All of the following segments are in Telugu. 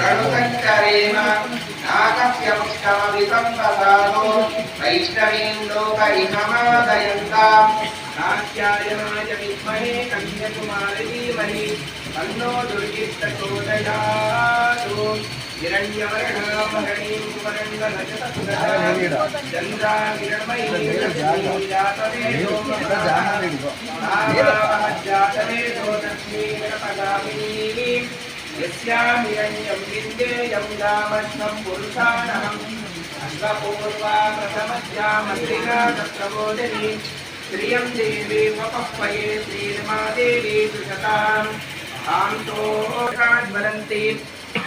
రణుసంకరేమ నాకస్యముష్టమవితం ప్రసాదో వైష్ణవీం లోక ఇహమాదయంతాం నాట్యాయనాయ విద్మహే కన్యకుమారి ధీమహి తన్నో దుర్గిష్ట చోదయాతు హిరణ్యవర్ణామహణీం कलामिनी यस्यामिरण्यं विन्देयं रामष्णं पुरुषाणहम् अश्वपूर्वा प्रथमस्यामस्त्रिका तत्प्रबोधिनी श्रियं देवी वपह्वये श्रीर्मादेवी कृषताम् तां तोकाज्वलन्ति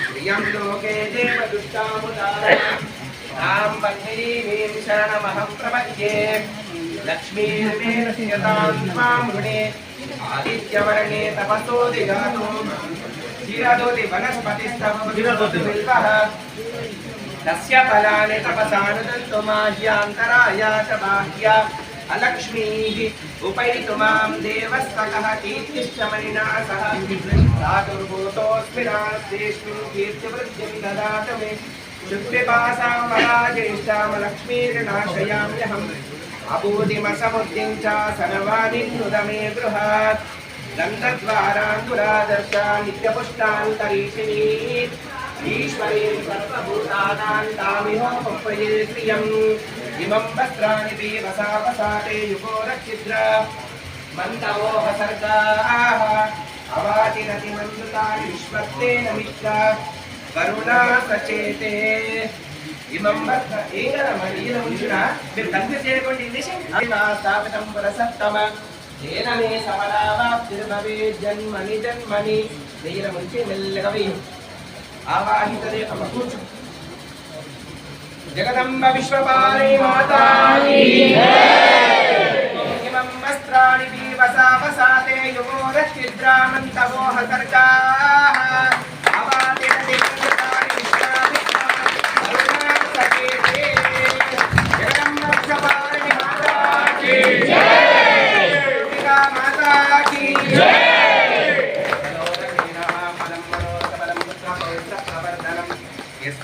श्रियं लोके देवदुष्टामुदारम् तां वह्निरीवीं शरणमहं प्रपद्ये लक्ष्मीर्मेरस्यतां त्वां गुणे आदित्यवर्णे तपसो दिगातो चिरदोति वनस्पतिस्तवः तस्य फलानि तपसानुदन्तु माह्यान्तराय च बाह्या अलक्ष्मीः उपैतु मां देवस्तकः कीर्तिश्च मणिना सह धातुर्भूतोऽस्मिनास्तेऽस्मिन् कीर्तिवृद्धिं ददातु मे शुक्तिपासां पराजेष्टामलक्ष्मीर्नाशयाम्यहम् అభూతిమసముద్ధిం చ సర్వానిన్నుదమే గృహాత్ దంతద్వారాంగురాదర్శ నిత్యపుష్టాంతరీషిణీ ఈశ్వరే సర్వభూతానాం తామిహోముప్పయే శ్రియం ఇమం వస్త్రాని పీవసా వసాతే యుగోరక్షిద్ర మందవోపసర్గాః అవాచిరతి మందుతాని విశ్వత్తేన మిత్ర కరుణా సచేతే మీరు కన్ఫ్యూజ్ చేయకుండా ఇంగ్లీష్ స్థాపితం పురసత్తమ తేన మే జన్మని జన్మని ముంచి మెల్లగా జగదంబ విశ్వపాలే మాతాకి వస్త్రాణి పీవసా వసాతే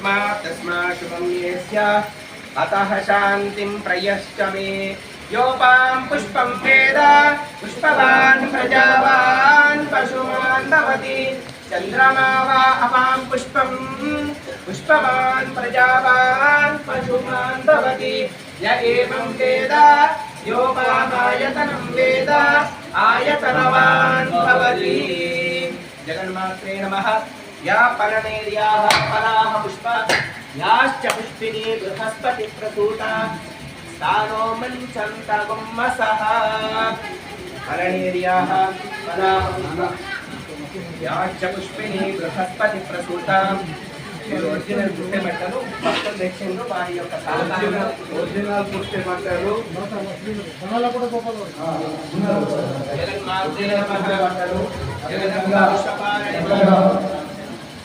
यस्मात् तस्मात् शुभं येस्य अतः शान्तिं प्रयश्च मे योपां पुष्पं वेद पुष्पवान् प्रजावान् पशुमान् भवति चन्द्रमा वा अपां पुष्पं पुष्पवान् प्रजावान् पशुमान् भवति य एवं वेद योपामायतनं वेद आयतनवान् भवति जगन्मात्रे नमः या फलनेर्याः फलाः पुष्प याश्च पुष्पिनी बृहस्पतिप्रसूता स्थानो मञ्चन्त गुम्मसः फलनेर्याः फलाः पुष्प याश्च पुष्पिनी बृहस्पतिप्रसूता ఒరిజినల్ పుట్టే మెట్టలు మొత్తం తెచ్చిండ్రు వారి యొక్క సాధారణ ఒరిజినల్ పుష్టి మంటలు జగన్మాతే నమః జగదంబ విశ్వపాలనే నమః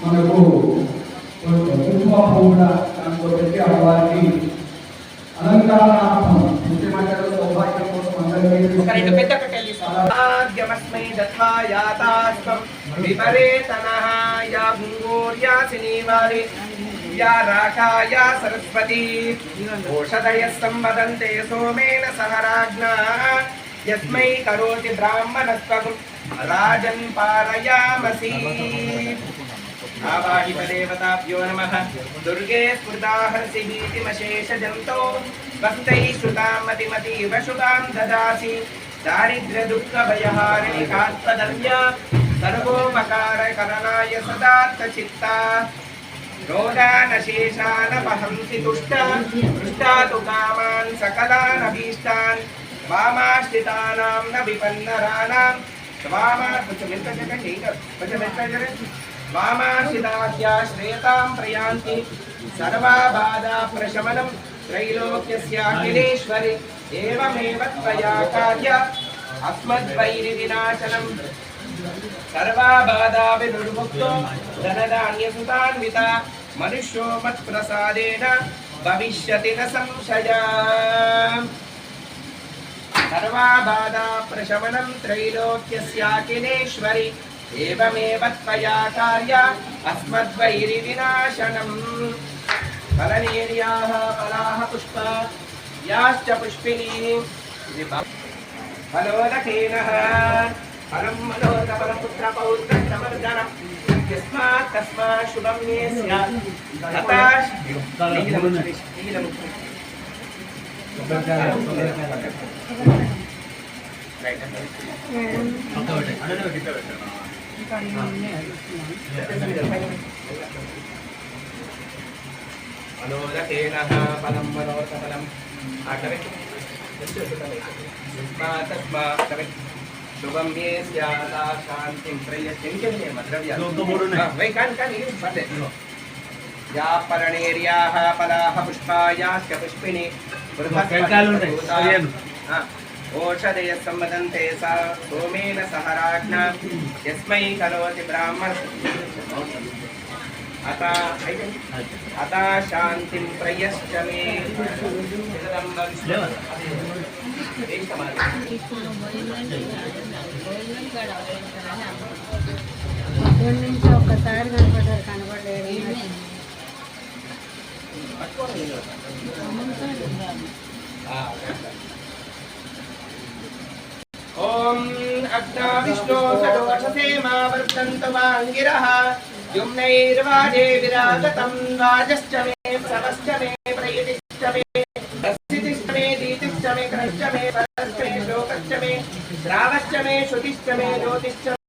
మనకు కుంకుమ పువ్వుల దాంట్లో పెట్టి అమ్మవారికి అలంకారార్థం మంటలు సౌభాగ్యం కోసం అందరికీ. ఆద్యమస్మై దత్తాయాతాస్వం విపరేతనః యా భృంగోర్యాసినీ వారి యా రాకాయా సరస్వతి. ఓషధయः సంవదంతే సోమేన సహ రాజ్ఞా యస్మై కరోతి బ్రాహ్మణత్వం రాజన్ పారయామసి. आवाहितदेवताभ्यो नमः। दुर्गे स्फुताहर्षिभीतिमशेषजन्तो भक्तैः श्रुतां मतिमतीव शुभां ददासि। दारिद्र्यदुःखभयहारिणि कात्पदन्या सर्वोपकारकरणाय सदात्तचित्ता रोदानशेषानपहंसि तुष्टा। तुष्टा तु कामान् सकलानभीष्टान्। वामाश्रितानां न कुछ मिलता जगह ठीक है कुछ मिलता जगह మామాశిలాద్యా శ్రేతాం ప్రయాంతి. సర్వాబాధా ప్రశమనం త్రైలోక్యస్యాఖిలేశ్వరి ఏమేవ త్వయా కార్య అస్మద్వైరి వినాశనం. సర్వాబాధాభిర్ముక్తో ధనధాన్యసుతాన్విత. మనుష్యో మత్ప్రసాదేన భవిష్యతి న సంశయ. సర్వాబాధా ప్రశమనం త్రైలోక్యస్యాఖిలేశ్వరి एवमेव त्वया कार्य अस्मद्वैरिविनाशनम्। फलनेर्याः फलाः पुष्पा याश्च पुष्पिणीः फलोदकेनः फलं मनोदफलपुत्रपौत्रमर्दनम् यस्मात् तस्मात् शुभं ये स्यात्। మనోరకేణ ఫలం మనోరకఫలం శుభం ఏ స్యాదా శాంతిం ప్రయత్నించే మద్రవ్యాలు యా పరణేర్యాః ఫలాః పుష్పాయాశ్చ పుష్పిణి సహ రాజ్ఞా యస్మై కరోతి బ్రాహ్మణ అత అత శాంతిం ప్రయశ్చ మే లేవా? ఏం సమాధానం పొద్దున్న నుంచి ఒక్కసారి కనపడ్డారు కనపడలేదు ॐ अग्ना विष्णो षडोषसे मा वर्तन्त वाङ्गिरः। युम्नैर्वाजे विराजतं वाजश्च मे समश्च मे प्रयतिश्च मे रसितिश्च मे दीतिश्च मे क्रश्च मे परश्च मे श्लोकश्च मे श्रावश्च मे श्रुतिश्च मे ज्योतिश्च